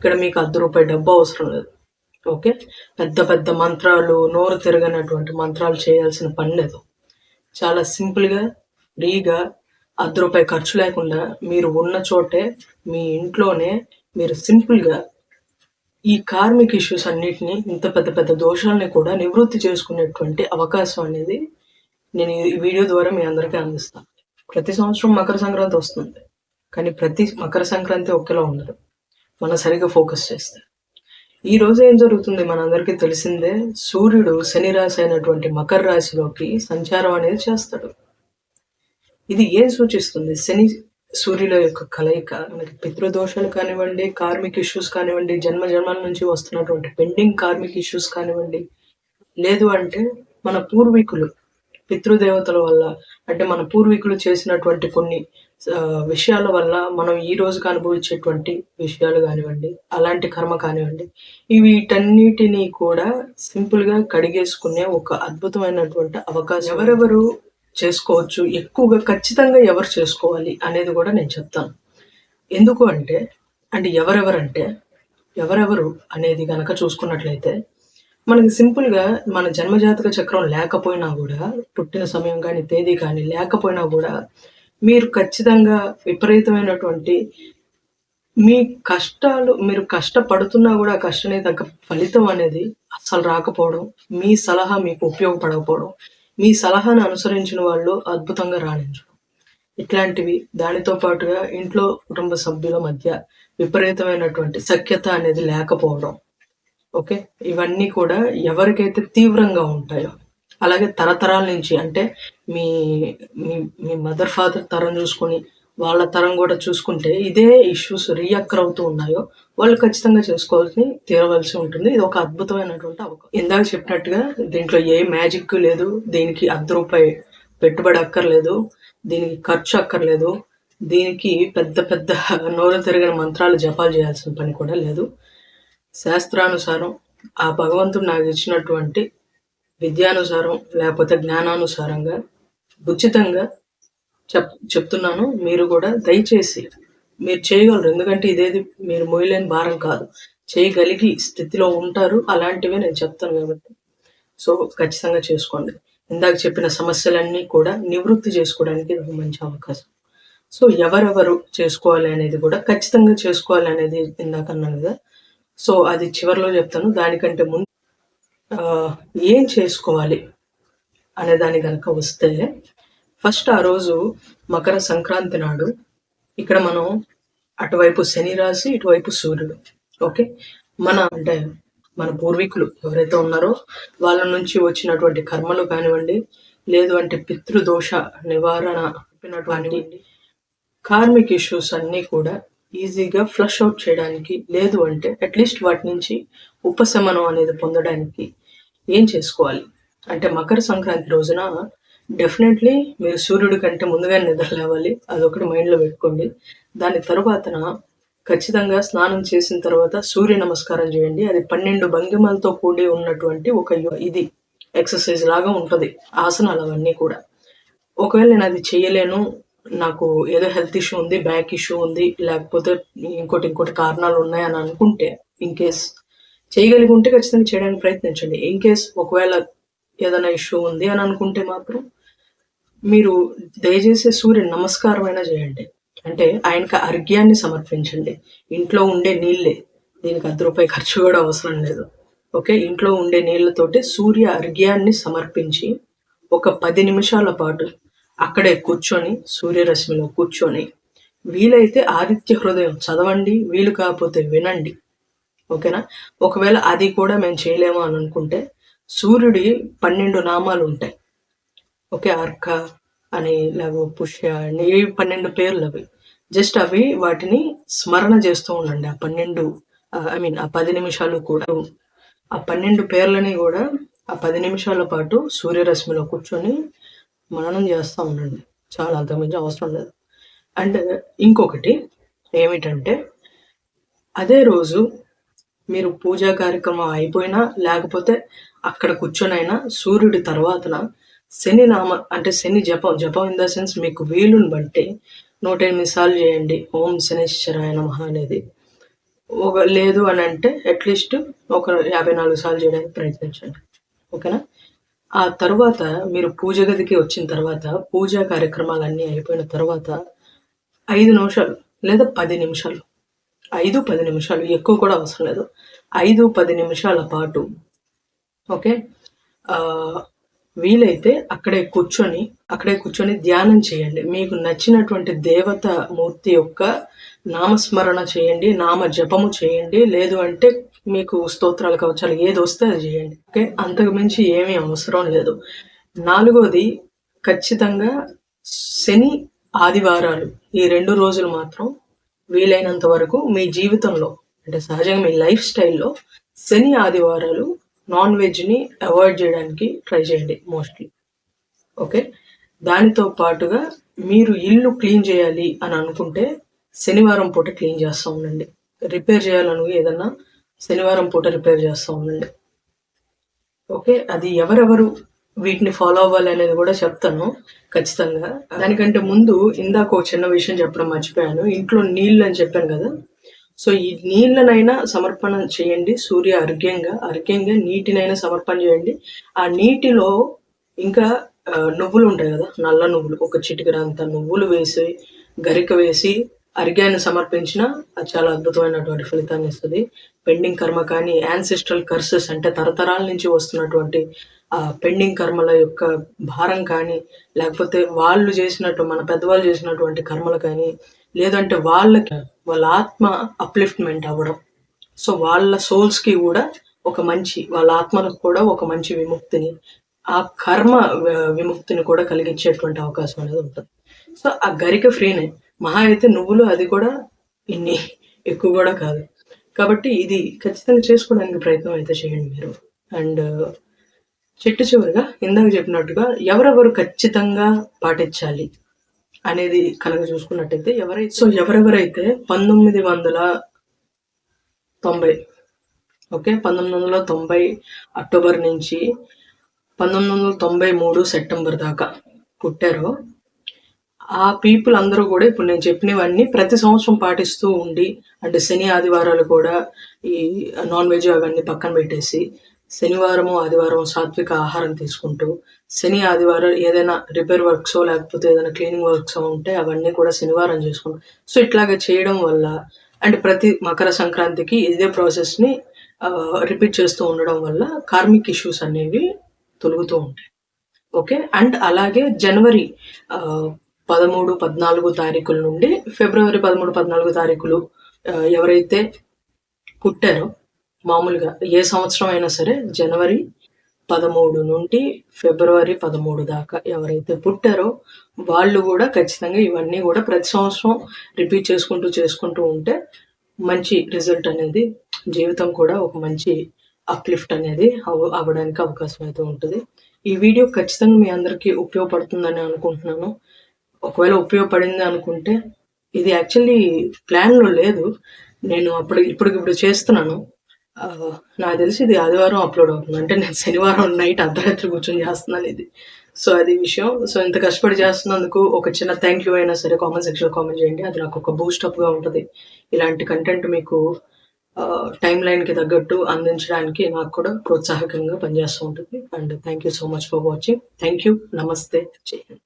ఇక్కడ మీకు అర్ధ రూపాయి డబ్బు అవసరం లేదు. ఓకే? పెద్ద పెద్ద మంత్రాలు నోరు తిరగనటువంటి మంత్రాలు చేయాల్సిన పని లేదు. చాలా సింపుల్గా ఫ్రీగా అర్ధ రూపాయి ఖర్చు లేకుండా మీరు ఉన్న చోటే మీ ఇంట్లోనే మీరు సింపుల్గా ఈ కార్మిక్ ఇష్యూస్ అన్నిటిని ఇంత పెద్ద పెద్ద దోషాలని కూడా నివృత్తి చేసుకునేటువంటి అవకాశం అనేది నేను ఈ వీడియో ద్వారా మీ అందరికీ అందిస్తాను. ప్రతి సంవత్సరం మకర సంక్రాంతి వస్తుంది. కానీ ప్రతి మకర సంక్రాంతి ఒకేలా ఉండదు. మనం సరిగ్గా ఫోకస్ చేస్తే. ఈ రోజు ఏం జరుగుతుంది? మనందరికీ తెలిసిందే సూర్యుడు శని రాశి అయినటువంటి మకర రాశిలోకి సంచారం అనేది చేస్తాడు. ఇది ఏం సూచిస్తుంది? శని సూర్యుల యొక్క కలయిక మనకి పితృదోషాలు కానివ్వండి కార్మిక్ ఇష్యూస్ కానివ్వండి జన్మ జన్మల నుంచి వస్తున్నటువంటి పెండింగ్ కార్మిక్ ఇష్యూస్ కానివ్వండి లేదు అంటే మన పూర్వీకులు పితృదేవతల వల్ల అంటే మన పూర్వీకులు చేసినటువంటి కొన్ని విషయాల వల్ల మనం ఈ రోజుకి అనుభవించేటువంటి విషయాలు కానివ్వండి అలాంటి కర్మ కానివ్వండి ఈ వీటన్నిటిని కూడా సింపుల్గా కడిగేసుకునే ఒక అద్భుతమైనటువంటి అవకాశం ఎవరెవరు చేసుకోవచ్చు ఎక్కువగా ఖచ్చితంగా ఎవరు చేసుకోవాలి అనేది కూడా నేను చెప్తాను. ఎందుకు అంటే అంటే ఎవరెవరంటే ఎవరెవరు అనేది కనుక చూసుకున్నట్లయితే మనకి సింపుల్గా మన జన్మజాతక చక్రం లేకపోయినా కూడా పుట్టిన సమయం కానీ తేదీ కానీ లేకపోయినా కూడా మీరు ఖచ్చితంగా విపరీతమైనటువంటి మీ కష్టాలు మీరు కష్టపడుతున్నా కూడా ఆ తగ్గ ఫలితం అనేది అస్సలు రాకపోవడం మీ సలహా మీకు ఉపయోగపడకపోవడం మీ సలహాను అనుసరించిన వాళ్ళు అద్భుతంగా రాణించడం ఇట్లాంటివి దానితో పాటుగా ఇంట్లో కుటుంబ సభ్యుల మధ్య విపరీతమైనటువంటి సఖ్యత అనేది లేకపోవడం ఓకే? ఇవన్నీ కూడా ఎవరికైతే తీవ్రంగా ఉంటాయో అలాగే తరతరాల నుంచి అంటే మీ మీ మీ మదర్ ఫాదర్ తరం చూసుకొని వాళ్ళ తరం కూడా చూసుకుంటే ఇదే ఇష్యూస్ రీఅక్కర్ అవుతూ ఉన్నాయో వాళ్ళు ఖచ్చితంగా చేసుకోవాల్సి తీరవలసి ఉంటుంది. ఇది ఒక అద్భుతమైనటువంటి అవకాశం. ఇందాక చెప్పినట్టుగా దీంట్లో ఏ మ్యాజిక్ లేదు దీనికి అర్ధ రూపాయి పెట్టుబడి అక్కర్లేదు దీనికి ఖర్చు అక్కర్లేదు దీనికి పెద్ద పెద్ద నోరు తిరిగిన మంత్రాలు జపాలు చేయాల్సిన పని కూడా లేదు. శాస్త్రానుసారం ఆ భగవంతుడు నాకు ఇచ్చినటువంటి విద్యానుసారం లేకపోతే జ్ఞానానుసారంగా ఉచితంగా చెప్ చెప్తున్నాను. మీరు కూడా దయచేసి మీరు చేయగలరు. ఎందుకంటే ఇదేది మీరు మోయలేని భారం కాదు. చేయగలిగి స్థితిలో ఉంటారు. అలాంటివే నేను చెప్తాను కాబట్టి. సో ఖచ్చితంగా చేసుకోండి. ఇందాక చెప్పిన సమస్యలన్నీ కూడా నివృత్తి చేసుకోవడానికి ఇది ఒక మంచి అవకాశం. సో ఎవరెవరు చేసుకోవాలి అనేది కూడా ఖచ్చితంగా చేసుకోవాలి అనేది ఇందాక అన్నాను కదా. సో అది చివరిలో చెప్తాను. దానికంటే ముందు ఏం చేసుకోవాలి అనే దాని కనుక వస్తే ఫస్ట్ ఆ రోజు మకర సంక్రాంతి నాడు ఇక్కడ మనం అటువైపు శని రాశి ఇటువైపు సూర్యుడు ఓకే? మన అంటే మన పూర్వీకులు ఎవరైతే ఉన్నారో వాళ్ళ నుంచి వచ్చినటువంటి కర్మలు కానివ్వండి లేదు అంటే పితృదోష నివారణ చెప్పినటువంటి కార్మిక్ ఇష్యూస్ అన్నీ కూడా ఈజీగా ఫ్లష్ అవుట్ చేయడానికి లేదు అంటే అట్లీస్ట్ వాటి నుంచి ఉపశమనం అనేది పొందడానికి ఏం చేసుకోవాలి? అంటే మకర సంక్రాంతి రోజున డెఫినెట్లీ మీరు సూర్యుడి కంటే ముందుగా నిద్ర లేవాలి. అదొకటి మైండ్లో పెట్టుకోండి. దాని తర్వాతన ఖచ్చితంగా స్నానం చేసిన తర్వాత సూర్య నమస్కారం చేయండి. అది పన్నెండు భంగిమలతో కూడి ఉన్నటువంటి ఒక యో- ఇది ఎక్సర్సైజ్ లాగా ఉంటుంది. ఆసనాలు అవన్నీ కూడా. ఒకవేళ నేను అది చేయలేను నాకు ఏదో హెల్త్ ఇష్యూ ఉంది బ్యాక్ ఇష్యూ ఉంది లేకపోతే ఇంకోటి ఇంకోటి కారణాలు ఉన్నాయని అనుకుంటే ఇన్ కేస్ చేయగలిగి ఉంటే ఖచ్చితంగా చేయడానికి ప్రయత్నించండి. ఇన్ కేస్ ఒకవేళ ఏదైనా ఇష్యూ ఉంది అని అనుకుంటే మాత్రం మీరు దయచేసి సూర్య నమస్కారం అయినా చేయండి. అంటే ఆయనకి అర్ఘ్యాన్ని సమర్పించండి. ఇంట్లో ఉండే నీళ్ళే. దీనికి అర్ధ రూపాయి ఖర్చు కూడా అవసరం లేదు. ఓకే? ఇంట్లో ఉండే నీళ్ళతోటి సూర్య అర్ఘ్యాన్ని సమర్పించి ఒక పది నిమిషాల పాటు అక్కడే కూర్చొని సూర్యరశ్మిలో కూర్చొని వీలైతే ఆదిత్య హృదయం చదవండి వీలు కాకపోతే వినండి. ఓకేనా? ఒకవేళ అది కూడా మేము చేయలేము అని అనుకుంటే సూర్యుడి పన్నెండు నామాలు ఉంటాయి. ఓకే అర్క అని లేవో పుష్య అని ఇవి పన్నెండు పేర్లు అవి. జస్ట్ అవి వాటిని స్మరణ చేస్తూ ఉండండి. ఆ పన్నెండు ఐ మీన్ ఆ పది నిమిషాలు కూడా. ఆ పన్నెండు పేర్లని కూడా ఆ పది నిమిషాల పాటు సూర్యరశ్మిలో కూర్చొని మననం చేస్తూ ఉండండి. చాలా అంతకుమించి అవసరం లేదు. అండ్ ఇంకొకటి ఏమిటంటే అదే రోజు మీరు పూజా కార్యక్రమం అయిపోయినా లేకపోతే అక్కడ కూర్చొనైనా సూర్యుడి తర్వాతన శని నామ అంటే శని జపం జపం ఇన్ ద సెన్స్ మీకు వీలుని బట్టి నూట ఎనిమిది సార్లు చేయండి. ఓం శనిశ్చరాయ నమ అనేది. ఒక లేదు అని అంటే అట్లీస్ట్ ఒక యాభై నాలుగు సార్లు చేయడానికి ప్రయత్నించండి. ఓకేనా? ఆ తర్వాత మీరు పూజ గదికి వచ్చిన తర్వాత పూజా కార్యక్రమాలన్నీ అయిపోయిన తర్వాత ఐదు నిమిషాలు లేదా పది నిమిషాలు ఐదు పది నిమిషాలు. ఎక్కువ కూడా అవసరం లేదు. ఐదు పది నిమిషాల పాటు. ఓకే? ఆ, వీలైతే అక్కడే కూర్చొని అక్కడే కూర్చొని ధ్యానం చేయండి. మీకు నచ్చినటువంటి దేవత మూర్తి యొక్క నామస్మరణ చేయండి నామ జపము చేయండి. లేదు అంటే మీకు స్తోత్రాలు కవచాలు ఏది వస్తే అది చేయండి. ఓకే? అంతకు మించి ఏమీ అవసరం లేదు. నాలుగోది ఖచ్చితంగా శని ఆదివారాలు. ఈ రెండు రోజులు మాత్రం వీలైనంత వరకు మీ జీవితంలో అంటే సహజంగా మీ లైఫ్ స్టైల్లో శని ఆదివారాలు నాన్ వెజ్ని అవాయిడ్ చేయడానికి ట్రై చేయండి మోస్ట్లీ. ఓకే? దానితో పాటుగా మీరు ఇల్లు క్లీన్ చేయాలి అని అనుకుంటే శనివారం పూట క్లీన్ చేస్తూ ఉండండి. రిపేర్ చేయాలను ఏదన్నా శనివారం పూట రిపేర్ చేస్తూ ఉండండి. ఓకే? అది ఎవరెవరు వీటిని ఫాలో అవ్వాలి అనేది కూడా చెప్తాను ఖచ్చితంగా. దానికంటే ముందు ఇందాక ఒక చిన్న విషయం చెప్పడం మర్చిపోయాను. ఇంట్లో నీళ్ళు అని చెప్పాను కదా. సో ఈ నీళ్ళనైనా సమర్పణ చేయండి సూర్య అర్ఘ్యంగా అర్ఘ్యంగా నీటినైనా సమర్పణ చేయండి. ఆ నీటిలో ఇంకా నువ్వులు ఉంటాయి కదా నల్ల నువ్వులు ఒక చిటికరంత నువ్వులు వేసి గరిక వేసి అర్ఘ్యాన్ని సమర్పించిన అది చాలా అద్భుతమైనటువంటి ఫలితాన్ని ఇస్తుంది. పెండింగ్ కర్మ కానీ యాన్సిస్ట్రల్ కర్సెస్ అంటే తరతరాల నుంచి వస్తున్నటువంటి పెండింగ్ కర్మల యొక్క భారం కానీ లేకపోతే వాళ్ళు చేసినట్టు మన పెద్దవాళ్ళు చేసినటువంటి కర్మలు కానీ లేదంటే వాళ్ళకి వాళ్ళ ఆత్మ అప్లిఫ్ట్మెంట్ అవ్వడం. సో వాళ్ళ సోల్స్కి కూడా ఒక మంచి వాళ్ళ ఆత్మలకు కూడా ఒక మంచి విముక్తిని ఆ కర్మ విముక్తిని కూడా కలిగించేటువంటి అవకాశం అనేది ఉంటుంది. సో ఆ గరిక ఫ్రీనే. మహా అయితే నువ్వులు అది కూడా ఇన్ని ఎక్కువ కూడా కాదు. కాబట్టి ఇది ఖచ్చితంగా చేసుకోవడానికి ప్రయత్నం అయితే చేయండి మీరు. అండ్ చెట్టు చివరిగా ఇందాక చెప్పినట్టుగా ఎవరెవరు ఖచ్చితంగా పాటించాలి అనేది కనుక చూసుకున్నట్టయితే ఎవరైతే సో ఎవరెవరైతే పంతొమ్మిది వందల తొంభై ఓకే? పంతొమ్మిది వందల తొంభై అక్టోబర్ నుంచి పంతొమ్మిది వందల తొంభై మూడు సెప్టెంబర్ దాకా పుట్టారో ఆ పీపుల్ అందరూ కూడా ఇప్పుడు నేను చెప్పినవన్నీ ప్రతి సంవత్సరం పాటిస్తూ ఉండి అంటే శని ఆదివారాలు కూడా ఈ నాన్ వెజ్ అవన్నీ పక్కన పెట్టేసి శనివారము ఆదివారం సాత్విక ఆహారం తీసుకుంటూ శని ఆదివారం ఏదైనా రిపేర్ వర్క్స్ లేకపోతే ఏదైనా క్లీనింగ్ వర్క్స్ ఉంటే అవన్నీ కూడా శనివారం చేసుకుంటాం. సో ఇట్లాగా చేయడం వల్ల అండ్ ప్రతి మకర సంక్రాంతికి ఇదే ప్రాసెస్ని రిపీట్ చేస్తూ ఉండడం వల్ల కార్మిక్ ఇష్యూస్ అనేవి తొలుగుతూ ఉంటాయి. ఓకే? అండ్ అలాగే జనవరి ఆ, పదమూడు పద్నాలుగు తారీఖుల నుండి ఫిబ్రవరి పదమూడు పద్నాలుగు తారీఖులు ఎవరైతే పుట్టారో మామూలుగా ఏ సంవత్సరం అయినా సరే జనవరి పదమూడు నుండి ఫిబ్రవరి పదమూడు దాకా ఎవరైతే పుట్టారో వాళ్ళు కూడా ఖచ్చితంగా ఇవన్నీ కూడా ప్రతి సంవత్సరం రిపీట్ చేసుకుంటూ చేసుకుంటూ ఉంటే మంచి రిజల్ట్ అనేది జీవితం కూడా ఒక మంచి అప్లిఫ్ట్ అనేది అవ- అవ్వడానికి అవకాశం అయితే ఉంటుంది. ఈ వీడియో ఖచ్చితంగా మీ అందరికీ ఉపయోగపడుతుందని అనుకుంటున్నాను. ఒకవేళ ఉపయోగపడింది అనుకుంటే ఇది యాక్చువల్లీ ప్లాన్లో లేదు. నేను అప్పుడు ఇప్పటికిప్పుడు చేస్తున్నాను. నాకు తెలిసి ఇది ఆదివారం అప్లోడ్ అవుతుంది. అంటే నేను శనివారం నైట్ అర్ధరాత్రి కూర్చొని చేస్తున్నాను ఇది సో అది విషయం. సో ఇంత కష్టపడి చేస్తున్నందుకు ఒక చిన్న థ్యాంక్ యూ అయినా సరే కామెంట్ సెక్షన్లో కామెంట్ చేయండి. అది నాకు ఒక బూస్ట్గా ఉంటుంది. ఇలాంటి కంటెంట్ మీకు టైం లైన్కి తగ్గట్టు అందించడానికి నాకు కూడా ప్రోత్సాహకంగా పనిచేస్తూ ఉంటుంది. And thank you so much for watching thank you నమస్తే చేయండి